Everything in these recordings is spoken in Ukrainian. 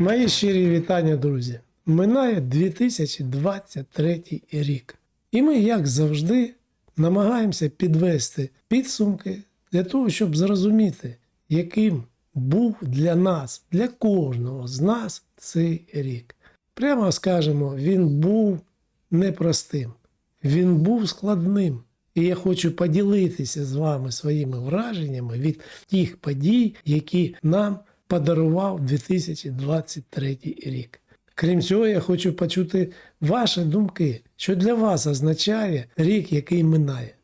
Мої щирі вітання, друзі. Минає 2023 рік. І ми, як завжди, намагаємося підвести підсумки для того, щоб зрозуміти, яким був для нас, для кожного з нас цей рік. Прямо скажемо, він був непростим, він був складним. І я хочу поділитися з вами своїми враженнями від тих подій, які нам подарував 2023 рік. Крім цього, я хочу почути ваші думки, що для вас означає рік, який минає.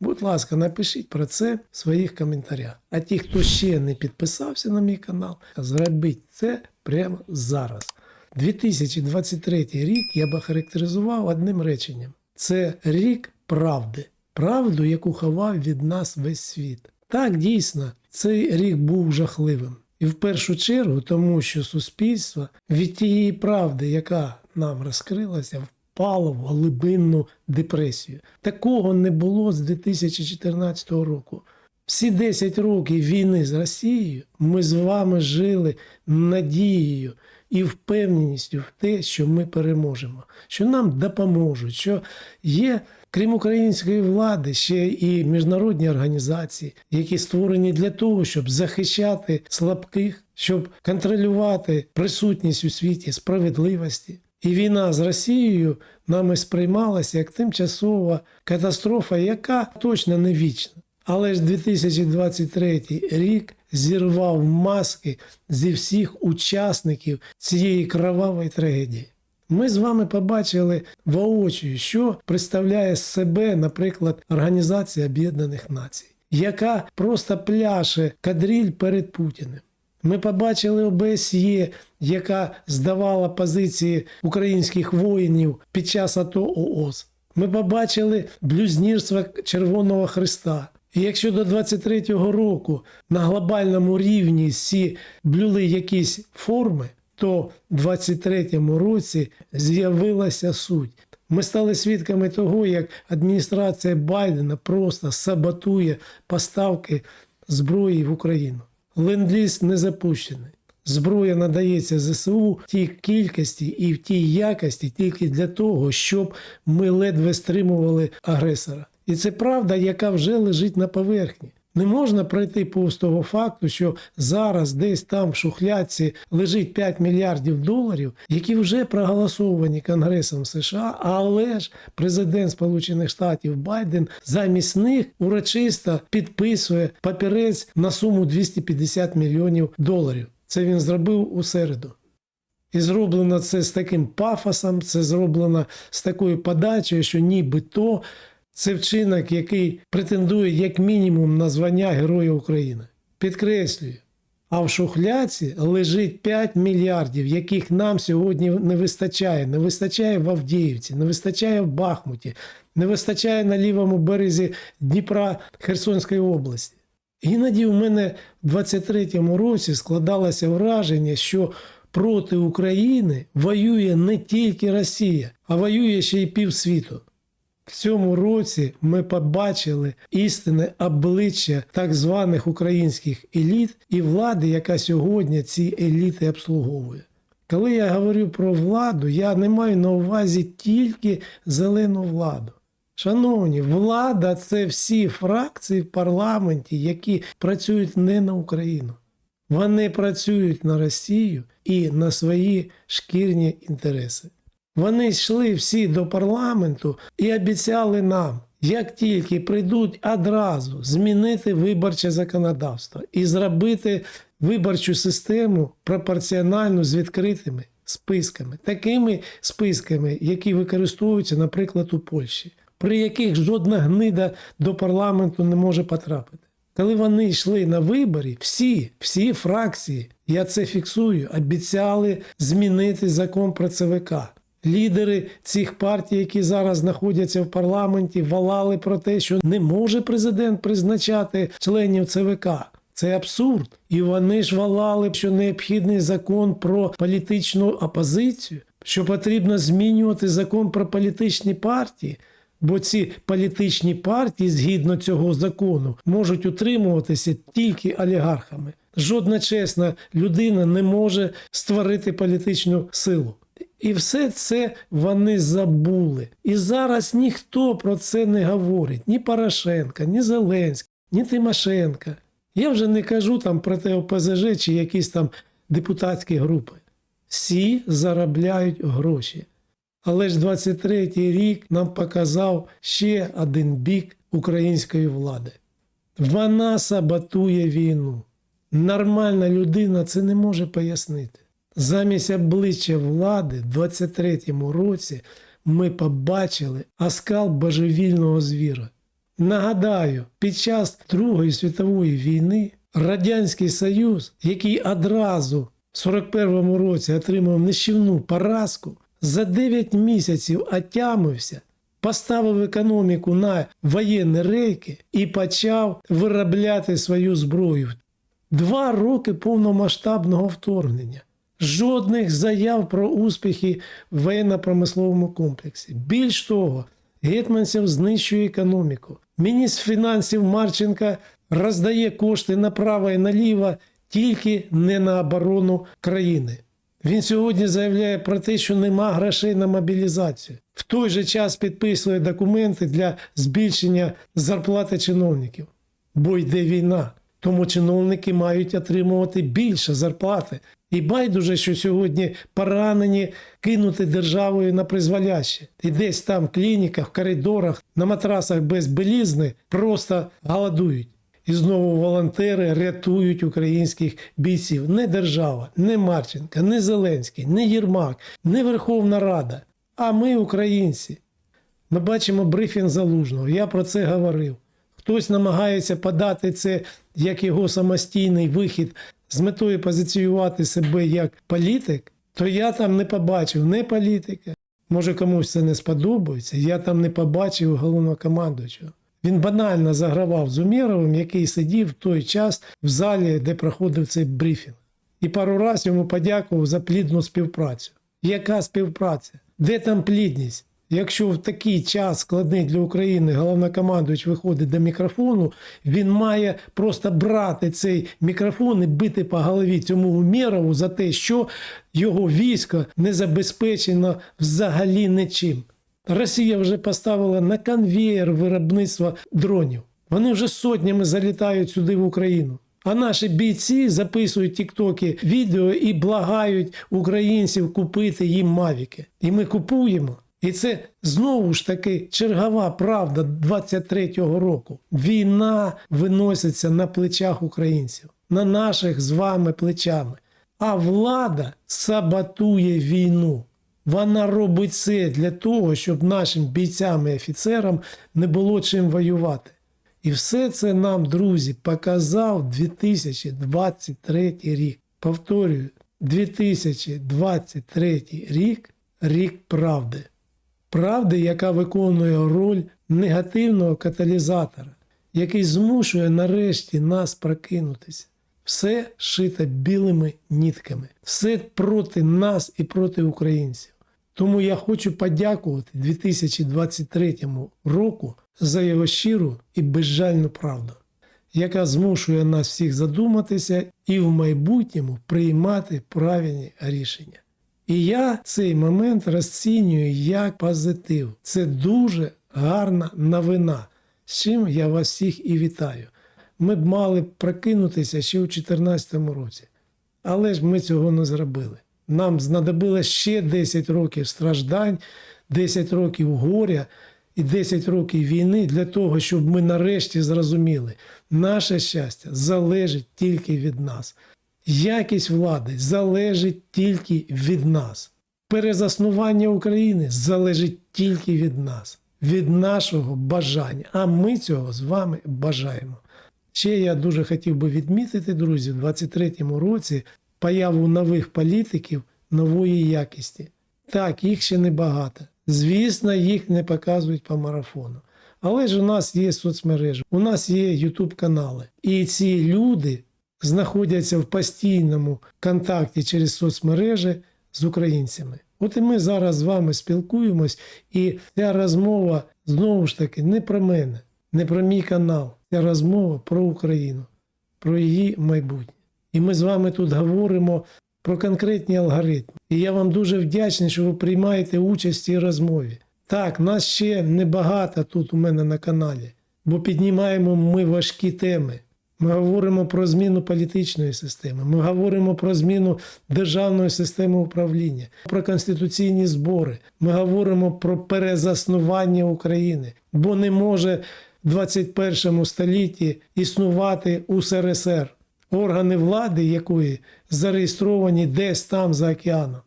Будь ласка, напишіть про це в своїх коментарях. А ті, хто ще не підписався на мій канал, зробіть це прямо зараз. 2023 рік я би характеризував одним реченням: це рік правди, правду, яку ховав від нас весь світ. Так, дійсно, цей рік був жахливим. І в першу чергу, тому що суспільство від тієї правди, яка нам розкрилася, впало в глибинну депресію. Такого не було з 2014 року. Всі 10 років війни з Росією ми з вами жили надією і впевненістю в те, що ми переможемо, що нам допоможуть, що є, крім української влади, ще і міжнародні організації, які створені для того, щоб захищати слабких, щоб контролювати присутність у світі справедливості. І війна з Росією нами сприймалася як тимчасова катастрофа, яка точно не вічна. Але ж 2023 рік зірвав маски зі всіх учасників цієї кровавої трагедії. Ми з вами побачили воочію, що представляє себе, наприклад, Організація Об'єднаних Націй, яка просто пляше кадріль перед Путіним. Ми побачили ОБСЄ, яка здавала позиції українських воїнів під час АТО ООС. Ми побачили блюзнірство Червоного Христа. І якщо до 23-го року на глобальному рівні всі блюли якісь форми, то в 23-му році з'явилася суть. Ми стали свідками того, як адміністрація Байдена просто саботує поставки зброї в Україну. Ленд-ліз не запущений. Зброя надається ЗСУ в тій кількості і в тій якості тільки для того, щоб ми ледве стримували агресора. І це правда, яка вже лежить на поверхні. Не можна пройти повз того факту, що зараз десь там в шухляці лежить 5 мільярдів доларів, які вже проголосовані Конгресом США, але ж президент Сполучених Штатів Байден замість них урочисто підписує папірець на суму 250 мільйонів доларів. Це він зробив у середу. І зроблено це з таким пафосом, це зроблено з такою подачею, що нібито це вчинок, який претендує як мінімум на звання Героя України. Підкреслюю, а в шухляці лежить 5 мільярдів, яких нам сьогодні не вистачає. Не вистачає в Авдіївці, не вистачає в Бахмуті, не вистачає на лівому березі Дніпра Херсонської області. Іноді у мене в 23-му році складалося враження, що проти України воює не тільки Росія, а воює ще й півсвіту. В цьому році ми побачили істинне обличчя так званих українських еліт і влади, яка сьогодні ці еліти обслуговує. Коли я говорю про владу, я не маю на увазі тільки зелену владу. Шановні, влада це всі фракції в парламенті, які працюють не на Україну. Вони працюють на Росію і на свої шкірні інтереси. Вони йшли всі до парламенту і обіцяли нам, як тільки прийдуть одразу змінити виборче законодавство і зробити виборчу систему пропорціональну з відкритими списками, такими списками, які використовуються, наприклад, у Польщі, при яких жодна гнида до парламенту не може потрапити. Коли вони йшли на вибори, всі, всі фракції, я це фіксую, обіцяли змінити закон про ЦВК. Лідери цих партій, які зараз знаходяться в парламенті, валали про те, що не може президент призначати членів ЦВК. Це абсурд. І вони ж валали, що необхідний закон про політичну опозицію, що потрібно змінювати закон про політичні партії. Бо ці політичні партії, згідно цього закону, можуть утримуватися тільки олігархами. Жодна чесна людина не може створити політичну силу. І все це вони забули. І зараз ніхто про це не говорить. Ні Порошенка, ні Зеленський, ні Тимошенка. Я вже не кажу там про те ОПЗЖ чи якісь там депутатські групи. Всі заробляють гроші. Але ж 23-й рік нам показав ще один бік української влади. Вона саботує війну. Нормальна людина це не може пояснити. Замість обличчя влади в 23-му році ми побачили оскал божевільного звіра. Нагадаю, під час Другої світової війни Радянський Союз, який одразу в 41-му році отримав нищівну поразку, за 9 місяців отямився, поставив економіку на воєнні рейки і почав виробляти свою зброю. Два роки повномасштабного вторгнення. Жодних заяв про успіхи в воєнно-промисловому комплексі. Більш того, Гетманцев знищує економіку. Міністр фінансів Марченка роздає кошти направо і наліво, тільки не на оборону країни. Він сьогодні заявляє про те, що нема грошей на мобілізацію. В той же час підписує документи для збільшення зарплати чиновників. Бо йде війна. Тому чиновники мають отримувати більше зарплати. І байдуже, що сьогодні поранені кинути державою на призволяще. І десь там в клініках, в коридорах, на матрасах без белізни просто голодують. І знову волонтери рятують українських бійців. Не держава, не Марченка, не Зеленський, не Єрмак, не Верховна Рада, а ми, українці. Ми бачимо брифінг залужного. Я про це говорив. Хтось намагається подати це як його самостійний вихід з метою позиціювати себе як політик, то я там не побачив не політика. Може комусь це не сподобається. Я там не побачив головнокомандуючого. Він банально загравав з Умєровим, який сидів в той час в залі, де проходив цей брифінг. І пару разів йому подякував за плідну співпрацю. Яка співпраця? Де там плідність? Якщо в такий час складний для України головнокомандуючий виходить до мікрофону, він має просто брати цей мікрофон і бити по голові цьому Умєрову за те, що його військо не забезпечено взагалі нічим. Росія вже поставила на конвеєр виробництва дронів. Вони вже сотнями залітають сюди в Україну. А наші бійці записують тіктоки відео і благають українців купити їм мавіки. І ми купуємо. І це знову ж таки чергова правда 23-го року. Війна виноситься на плечах українців, на наших з вами плечами. А влада саботує війну. Вона робить це для того, щоб нашим бійцям і офіцерам не було чим воювати. І все це нам, друзі, показав 2023 рік. Повторюю, 2023 рік рік правди. Правди, яка виконує роль негативного каталізатора, який змушує нарешті нас прокинутися. Все шите білими нітками, все проти нас і проти українців. Тому я хочу подякувати 2023 року за його щиру і безжальну правду, яка змушує нас всіх задуматися і в майбутньому приймати правильні рішення. І я цей момент розцінюю як позитив. Це дуже гарна новина, з чим я вас всіх і вітаю. Ми б мали прокинутися ще у 2014 році, але ж ми цього не зробили. Нам знадобилось ще 10 років страждань, 10 років горя і 10 років війни для того, щоб ми нарешті зрозуміли, наше щастя залежить тільки від нас. Якість влади залежить тільки від нас. Перезаснування України залежить тільки від нас, від нашого бажання. А ми цього з вами бажаємо. Ще я дуже хотів би відмітити, друзі, в 2023 році появу нових політиків нової якісті. Так, їх ще небагато. Звісно, їх не показують по марафону. Але ж у нас є соцмережі, у нас є YouTube канали. І ці люди знаходяться в постійному контакті через соцмережі з українцями. От і ми зараз з вами спілкуємось, і ця розмова знову ж таки не про мене, не про мій канал. Ця розмова про Україну, про її майбутнє. І ми з вами тут говоримо про конкретні алгоритми. І я вам дуже вдячний, що ви приймаєте участь в цій розмові. Так, нас ще небагато тут у мене на каналі, бо піднімаємо ми важкі теми. Ми говоримо про зміну політичної системи, ми говоримо про зміну державної системи управління, про конституційні збори. Ми говоримо про перезаснування України, бо не може в 21 столітті існувати УСРСР, органи влади якої зареєстровані десь там за океаном.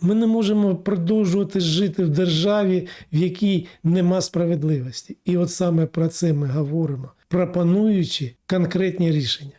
Ми не можемо продовжувати жити в державі, в якій нема справедливості. І от саме про це ми говоримо, пропонуючи конкретні рішення.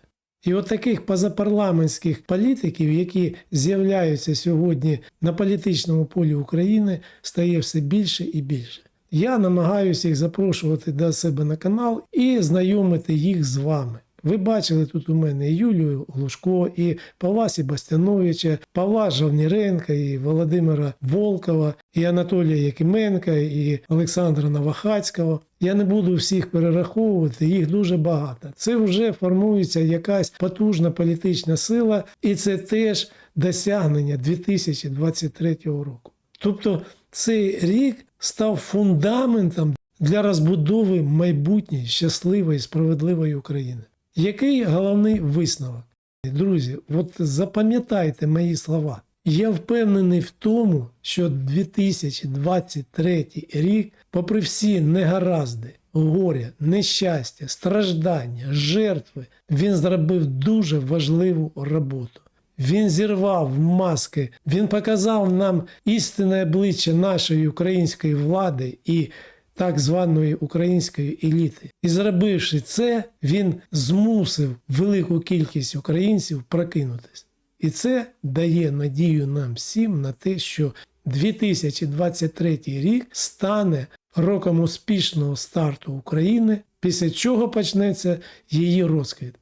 І от таких позапарламентських політиків, які з'являються сьогодні на політичному полі України, стає все більше і більше. Я намагаюся їх запрошувати до себе на канал і знайомити їх з вами. Ви бачили тут у мене Юлію Глушко, і Павла Себастьяновича, Павла Жавніренка, і Володимира Волкова, і Анатолія Якименка, і Олександра Новохацького. Я не буду всіх перераховувати, їх дуже багато. Це вже формується якась потужна політична сила, і це теж досягнення 2023 року. Тобто цей рік став фундаментом для розбудови майбутньої щасливої справедливої України. Який головний висновок? Друзі, от запам'ятайте мої слова. Я впевнений в тому, що 2023 рік, попри всі негаразди, горя, нещастя, страждання, жертви, він зробив дуже важливу роботу. Він зірвав маски, він показав нам істинне обличчя нашої української влади і так званої української еліти. І зробивши це, він змусив велику кількість українців прокинутись. І це дає надію нам всім на те, що 2023 рік стане роком успішного старту України, після чого почнеться її розквіт.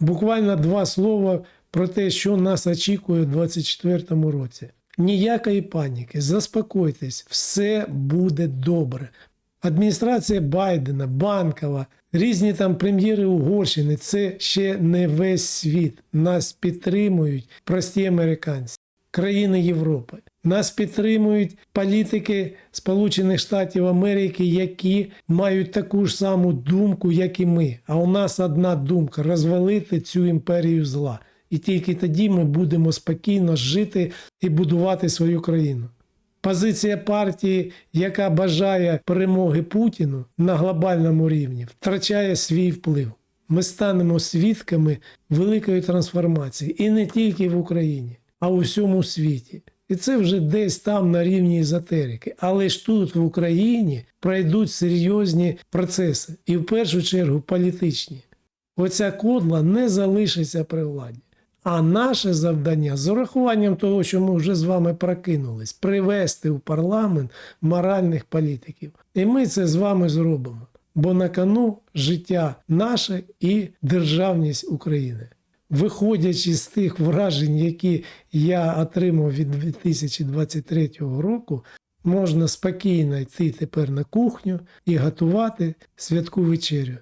Буквально два слова про те, що нас очікує у 2024 році. Ніякої паніки, заспокойтесь, все буде добре. Адміністрація Байдена, Банкова, різні там прем'єри Угорщини це ще не весь світ. Нас підтримують прості американці, країни Європи. Нас підтримують політики Сполучених Штатів Америки, які мають таку ж саму думку, як і ми. А у нас одна думка розвалити цю імперію зла. І тільки тоді ми будемо спокійно жити і будувати свою країну. Позиція партії, яка бажає перемоги Путіну на глобальному рівні, втрачає свій вплив. Ми станемо свідками великої трансформації і не тільки в Україні, а у всьому світі. І це вже десь там на рівні езотерики. Але ж тут, в Україні, пройдуть серйозні процеси, і в першу чергу політичні. Оця кодла не залишиться при владі. А наше завдання з урахуванням того, що ми вже з вами прокинулись, привести у парламент моральних політиків. І ми це з вами зробимо. Бо на кону життя наше і державність України. Виходячи з тих вражень, які я отримав від 2023 року, можна спокійно йти тепер на кухню і готувати святку вечерю.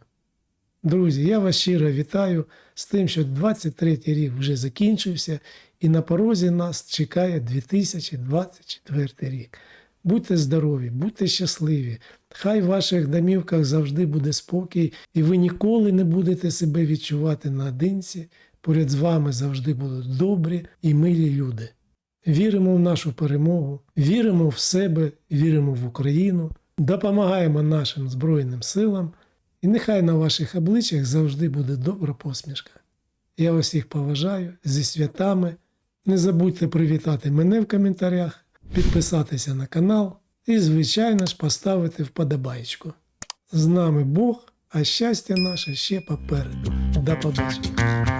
Друзі, я вас щиро вітаю з тим, що 23 рік вже закінчився, і на порозі нас чекає 2024 рік. Будьте здорові, будьте щасливі. Хай в ваших домівках завжди буде спокій, і ви ніколи не будете себе відчувати наодинці. Поряд з вами завжди будуть добрі і милі люди. Віримо в нашу перемогу, віримо в себе, віримо в Україну, допомагаємо нашим Збройним силам. І нехай на ваших обличчях завжди буде добра посмішка. Я вас всіх поважаю зі святами. Не забудьте привітати мене в коментарях, підписатися на канал і, звичайно ж, поставити вподобайку. З нами Бог, а щастя наше ще попереду. До побачення.